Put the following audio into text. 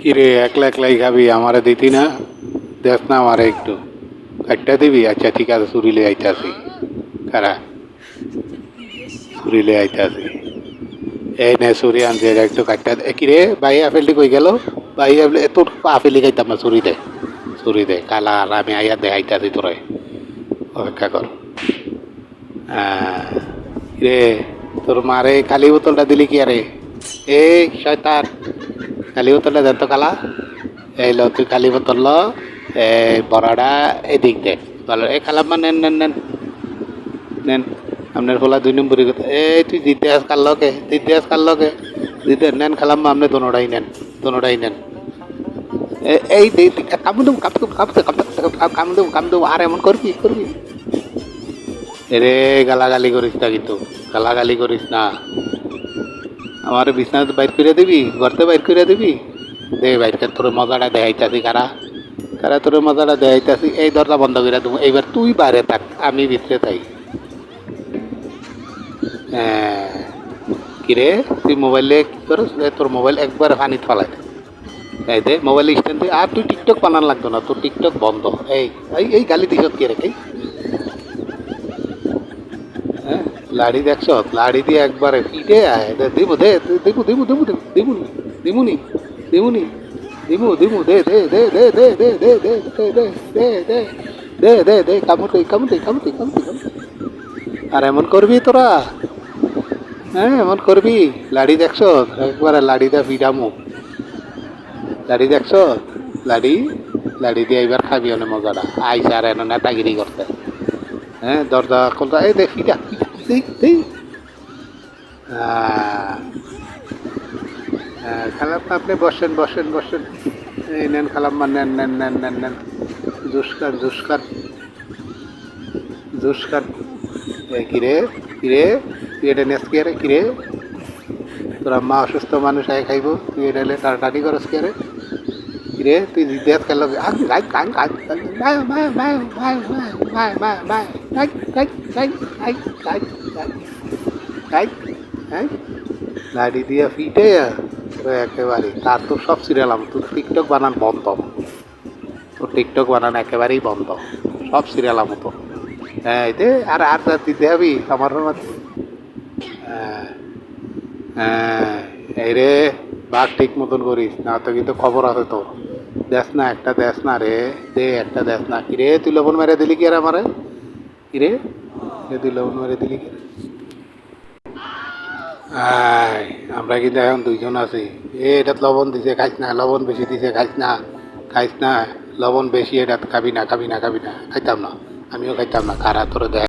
কিরে, একলা একলাই খাবি? আমারে দিতি না? দেখ না আমারে একটু। কাটটা দিবি? আচ্ছা ঠিক আছে চুরিলে আইতাছি। কারা? চুরিলে আইতাছি। এই নে, চুরি আনছে, এটা একটু কাটটা কিরে, ভাই আপেলটি কই গেল? ভাই তোর আপেলি খাইতাম না, চুরি দে। চুরি দে, কালা আর আমি আইয়া দে, আইতাছি তোরে। অপেক্ষা কর। রে তোর মারে খালি বোতলটা দিলি কি আরে? এই শয়তান। କାଲି ବୋତଲଟା ଦେ কালা, এই ଏ ଲ বোতল এই ବୋତଲ এ বড়াটা এদিক দে। বলো এ নেন নেন নেন। নেন আপনার খোলা দুই নম্বরই কথা। এই তুই দিতে আস কার লকে দিতে আস কার দিতে নেন খালাম্মা আপনি দোনোটাই নেন দোনোটাই নেন। এই কামদুম কামদুম কাম দেবো কামদুম দেবো আর এমন করবি করবি রে গালাগালি করিস না কিন্তু, গালাগালি করিস না। আমার বিছনা বাইর করে দিবি ঘরতে বাইর করে দিবি? দে বাইর করে তোর মজাটা দেখাইতাছি কারা? কারা তোর মজাটা দেখাইতাছি? এই দরজা বন্ধ করে দেবো এইবার তুই বাইরে থাক আমি ভিতরে থাই। হ্যাঁ, কিরে তুই মোবাইলে কি করস? তোর মোবাইল একবার পানি ফলাই এই দে মোবাইল স্ট্যান্ড আর তুই টিকটক বানান লাগতো না তোর টিকটক বন্ধ। এই এই গালি দিস কে রে হ্যাঁ লাড়ি দেখছ লাড়ি দিয়ে একবারে পিটে আয় দিবু দে দিবু দিবু দিবু দিবু দিবুনি দিবুনি দিবু দিবু দে দে দে দে দে দে দে দে দে দে দে দে দে দে দে কামড় দে। আর এমন করবি তোরা হ্যাঁ এমন করবি লাড়ি দেখছ একবারে লাড়ি দে পিটামু লাড়ি দেখছ লাড়ি লাড়ি দিয়ে এবার খাবি অনেক মজাটা আইসা আর এনে নেতাগিরি করতে হ্যাঁ দরজা খুলতে এই দেখ ফিটা ফিটা দেই দেই আহ, আহ, খালাম আপনি বসেন বসেন বসেন এই নেন খালাম্মা নেন নেন নেন নেন নেন জুস খান জুস খান জুস খান এই কিরে কিরে তুই এটা নেস কে রে কিরে তোর মা অসুস্থ মানুষ আয় খাইব তুই এটা এলে টাটাটি করস কে রে কিরে তুই দেশ খেলো আগ গাই গাই গাই গাই গাই গাই গাই গাই গাই গাই গাই হ্যাঁ লাড়ি দিয়া ফিটে একেবারে তার তো সব সিরিয়াল আম তোর টিকটক বানান বন্ধ। তোর টিকটক বানান একেবারেই বন্ধ। সব সিরিয়াল আম তো। হ্যাঁ এতে আর আর আর দিতে হবি, আমার মধ্যে হ্যাঁ হ্যাঁ এই রে, বাঘ ঠিক মতন করিস, না তো কিন্তু খবর আছে তোর। দেখ না, একটা দেখ না রে, দে, একটা দেখ না। কিরে, তুই লবণ মেরে দিলি কি রে আমারে? কিরে দিল দিলি আয়, আমরা কিন্তু এখন দুইজন আছি। এ, এটাত লবণ দিছে খাইস না, লবণ বেশি দিছে খাইস না খাইস না, লবণ বেশি এটা খাবি না খাবি না খাবি না, খাইতাম না, আমিও খাইতাম না, খারা, তোর দেখ।